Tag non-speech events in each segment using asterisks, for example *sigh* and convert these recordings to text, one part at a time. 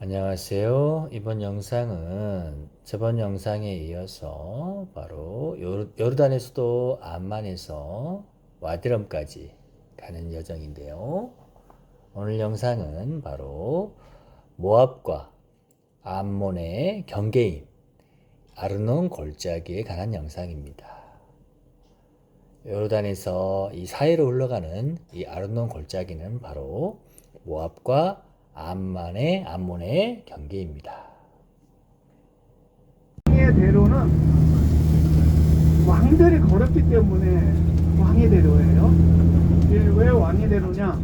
안녕하세요. 이번 영상은 저번 영상에 이어서 바로 요르- 요르단의 수도 암만에서 와디럼까지 가는 여정인데요. 오늘 영상은 바로 모압과 암몬의 경계인 아르논 골짜기에 관한 영상입니다. 요르단에서 이 사이로 흘러가는 이 아르논 골짜기는 바로 모압과 암만의 암몬의 경계입니다. 대로는 왕들이 걸었기 때문에 왕의 대로예요. 이게 왜 왕의 대로냐?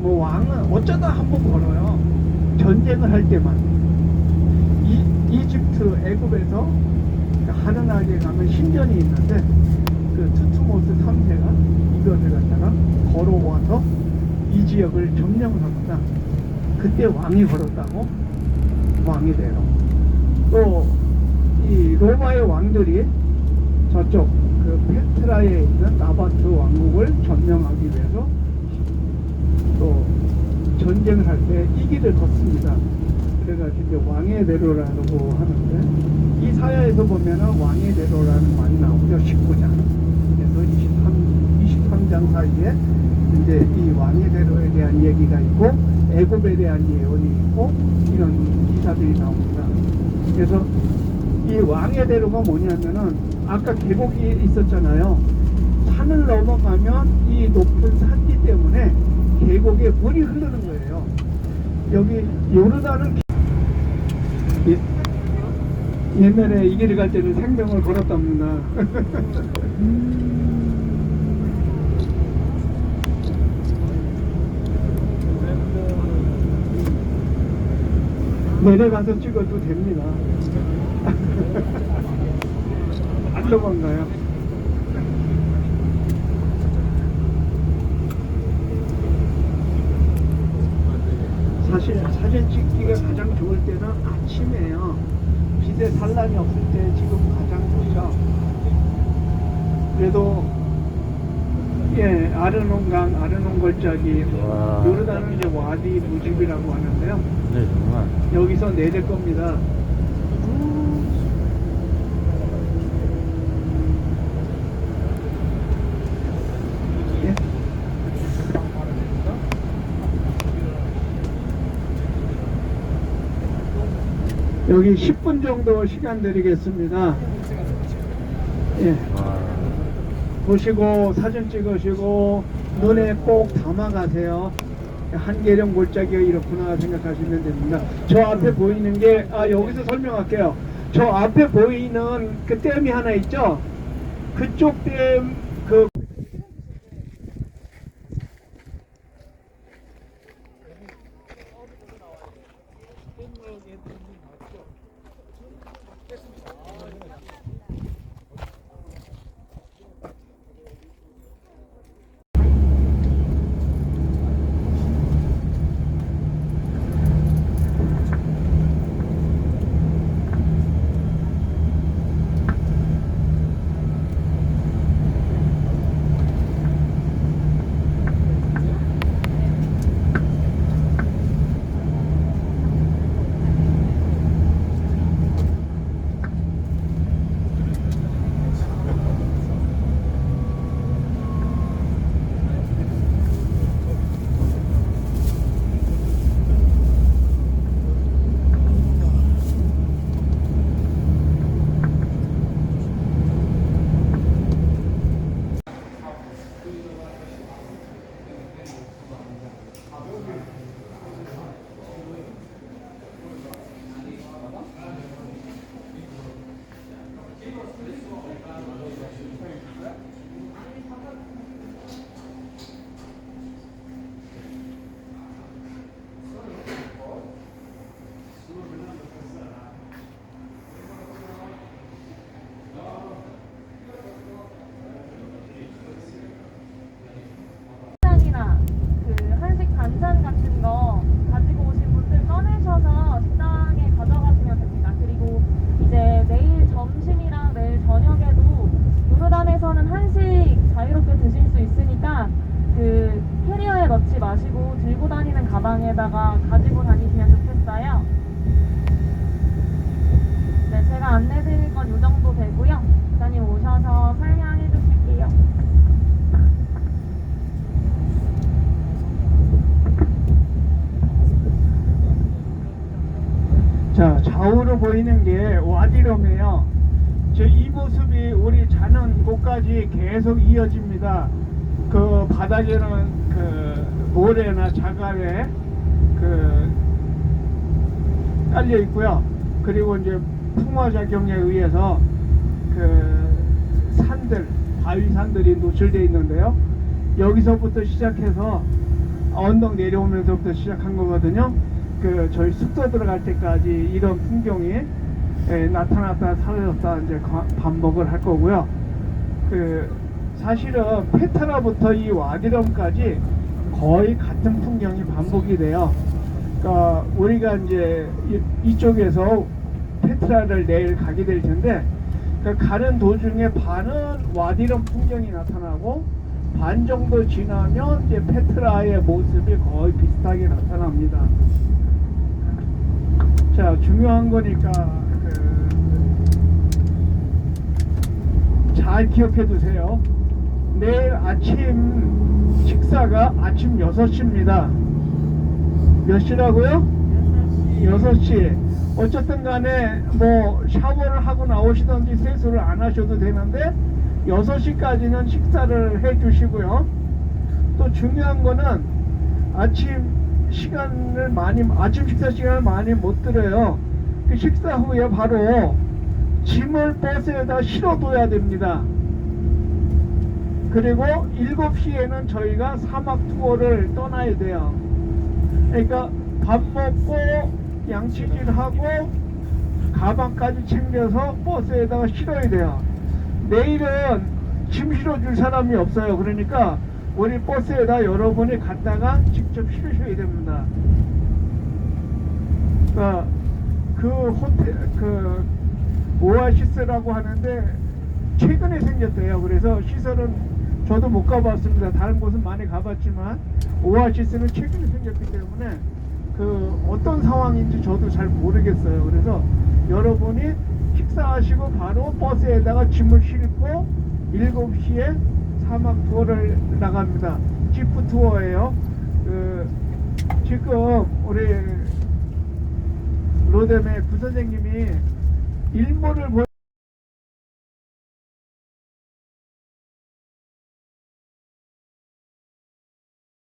뭐 왕은 어쩌다 한 번 걸어요. 전쟁을 할 때만. 이, 이집트 애굽에서 하느나게 가면 신전이 있는데 그 투투모스 3세가 이것을 갖다가 걸어와서 이 지역을 점령합니다. 그때 왕이 걸었다고 왕이 대로. 또이 로마의 왕들이 저쪽 그 페트라에 있는 나바트 왕국을 점령하기 위해서 또 전쟁을 할 때이 길을 걷습니다. 그래가지고 이제 왕의 대로라고 하는데 이 사야에서 보면은 왕의 대로라는 말이 나오죠. 19장. 그래서 23, 23장 사이에 이제 이 왕의 대로에 대한 얘기가 있고 애굽에 대한 예언이 있고 이런 기사들이 나옵니다. 그래서 이 왕의 대로가 뭐냐면은 아까 계곡이 있었잖아요. 산을 넘어가면 이 높은 산기 때문에 계곡에 물이 흐르는 거예요. 여기 요르단은 예- 옛날에 이 길을 갈 때는 생명을 걸었답니다. *laughs* 내려가서 찍어도 됩니다. *laughs* 안 도망가요. 사실 사진 찍기가 가장 좋을 때는 아침이에요. 비대 산란이 없을 때 지금 가장 좋죠. 그래도 예 아르논강 아르논 골짜기 와. 요르단은 이제 와디 무집이라고 하는데요. 네, 정말. 여기서 내릴 겁니다. 예. 여기 10분 정도 시간 드리겠습니다. 예. 보시고 사진 찍으시고 눈에 꼭 담아가세요. 한계령 골짜기가 이렇구나 생각하시면 됩니다. 저 앞에 보이는 게 아 여기서 설명할게요. 저 앞에 보이는 그 댐이 하나 있죠. 그쪽 댐 마시고 들고 다니는 가방에다가 가지고 다니시면 좋겠어요. 네, 제가 안내드릴 건 이 정도 되고요. 기사님 오셔서 설명해 주실게요. 자, 좌우로 보이는 게 와디럼이에요. 저이 모습이 우리 자는 곳까지 계속 이어집니다. 그 바닥에는 그 모래나 자갈에 그 깔려 있고요. 그리고 이제 풍화 작용에 의해서 그 산들, 바위 산들이 노출되어 있는데요. 여기서부터 시작해서 언덕 내려오면서부터 시작한 거거든요. 그 저희 숙소 들어갈 때까지 이런 풍경이 예, 나타났다 사라졌다 이제 과- 반복을 할 거고요. 그 사실은 페트라부터 이 와디럼까지 거의 같은 풍경이 반복이 돼요. 그러니까 우리가 이제 이- 이쪽에서 페트라를 내일 가게 될 텐데 그 가는 도중에 반은 와디럼 풍경이 나타나고 반 정도 지나면 이제 페트라의 모습이 거의 비슷하게 나타납니다. 자 중요한 거니까 그 잘 기억해 두세요. 내일 아침 식사가 아침 6시입니다. 몇 시라고요? 6시. 어쨌든 간에 뭐 샤워를 하고 나오시던지 세수를 안 하셔도 되는데 6시까지는 식사를 해 주시고요. 또 중요한 거는 아침 시간을 많이 아침 식사 시간을 많이 못 들어요. 그 식사 후에 바로 짐을 버스에다 실어둬야 됩니다. 그리고 7시에는 저희가 사막 투어를 떠나야 돼요. 그러니까 밥 먹고 양치질하고 가방까지 챙겨서 버스에다가 실어야 돼요. 내일은 짐 실어줄 사람이 없어요. 그러니까 우리 버스에다 여러분이 갔다가 직접 실으셔야 됩니다. 그러니까 그 호텔 그 오아시스라고 하는데 최근에 생겼대요. 그래서 시설은 저도 못 가봤습니다. 다른 곳은 많이 가봤지만 오아시스는 최근에 생겼기 때문에 그 어떤 상황인지 저도 잘 모르겠어요. 그래서 여러분이 식사하시고 바로 버스에다가 짐을 싣고 7시에 사막 투어를 나갑니다. 지프 투어예요. 그 지금 우리 로뎀의 부선생님이 일몰을 보